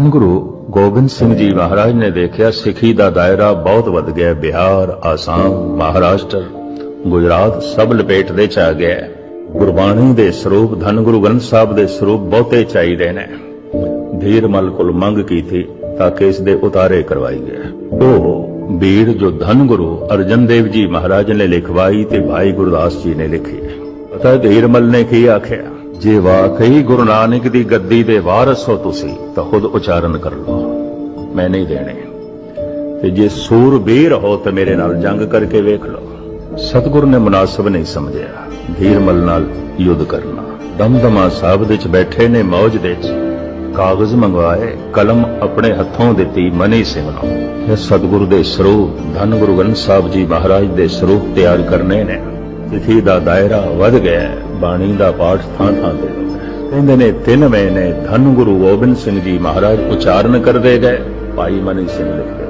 ਧੰਨ ਗੁਰੂ ਗੋਬਿੰਦ ਸਿੰਘ ਜੀ ਮਹਾਰਾਜ ਨੇ ਦੇਖਿਆ ਸਿੱਖੀ ਦਾ ਦਾਇਰਾ ਬਹੁਤ ਵੱਧ ਗਿਆ। ਬਿਹਾਰ, ਆਸਾਮ, ਮਹਾਰਾਸ਼ਟਰ, ਗੁਜਰਾਤ ਸਭ ਲਪੇਟ ਦੇ ਚ ਆ ਗਿਆ ਗੁਰਬਾਣੀ ਦੇ ਸਰੂਪ, ਧੰਨ ਗੁਰੂ ਗ੍ਰੰਥ ਸਾਹਿਬ ਦੇ ਸਰੂਪ ਬਹੁਤੇ ਚਾਹੀਦੇ ਨੇ। ਧੀਰਮਲ ਕੋਲ ਮੰਗ ਕੀਤੀ ਤਾਂ ਕਿ ਇਸ ਦੇ ਉਤਾਰੇ ਗਏ। ਉਹ ਬੀੜ ਜੋ ਧੰਨ ਗੁਰੂ ਅਰਜਨ ਦੇਵ ਜੀ ਮਹਾਰਾਜ ਨੇ ਲਿਖਵਾਈ ਤੇ ਭਾਈ ਗੁਰਦਾਸ ਜੀ ਨੇ ਲਿਖੀ। ਪਤਾ ਧੀਰਮਲ ਨੇ ਕੀ ਆਖਿਆ? ਜੇ ਵਾਕਈ ਗੁਰੂ ਨਾਨਕ ਦੀ ਗੱਦੀ ਦੇ ਵਾਰਸ ਹੋ ਤੁਸੀਂ, ਤਾਂ ਖੁਦ ਉਚਾਰਨ ਕਰ ਲਓ। ਮੈਂ ਨਹੀਂ ਦੇਣੇ। ਤੇ ਜੇ ਸੂਰਬੀਰ ਹੋ ਤਾਂ ਮੇਰੇ ਨਾਲ ਜੰਗ ਕਰਕੇ ਵੇਖ ਲਓ। ਸਤਿਗੁਰ ਨੇ ਮੁਨਾਸਬ ਨਹੀਂ ਸਮਝਿਆ। ਧੀਰਮਲ ਨਾਲ ਯੁੱਧ ਕਰਨਾ। ਦਮਦਮਾ ਸਾਹਿਬ ਦੇ ਚ ਬੈਠੇ ਨੇ ਮੌਜ ਦੇ ਚ ਕਾਗਜ਼ ਮੰਗਵਾਏ, ਕਲਮ ਆਪਣੇ ਹੱਥੋਂ ਦਿੱਤੀ, ਮਨੀ ਸਿੰਘ ਨੂੰ ਇਹ ਸਤਿਗੁਰੂ ਦੇ ਸਰੂਪ, ਧੰਨ ਗੁਰੂ ਗ੍ਰੰਥ ਸਾਹਿਬ ਜੀ ਮਹਾਰਾਜ ਦੇ ਸਰੂਪ ਤਿਆਰ ਕਰਨੇ ਨੇ। ਤਿਥੀ ਦਾ ਦਾਇਰਾ ਵੱਧ ਗਿਆ ਬਾਣੀ ਦਾ ਪਾਠ ਥਾਂ ਥਾਂ ਤੇ ਕਹਿੰਦੇ ਨੇ, ਤਿੰਨ ਮਹੀਨੇ ਧੰਨ ਗੁਰੂ ਗੋਬਿੰਦ ਸਿੰਘ ਜੀ ਮਹਾਰਾਜ ਉਚਾਰਨ ਕਰਦੇ ਗਏ। ਭਾਈ ਮਨੀ ਸਿੰਘ ਲਿਖਦੇ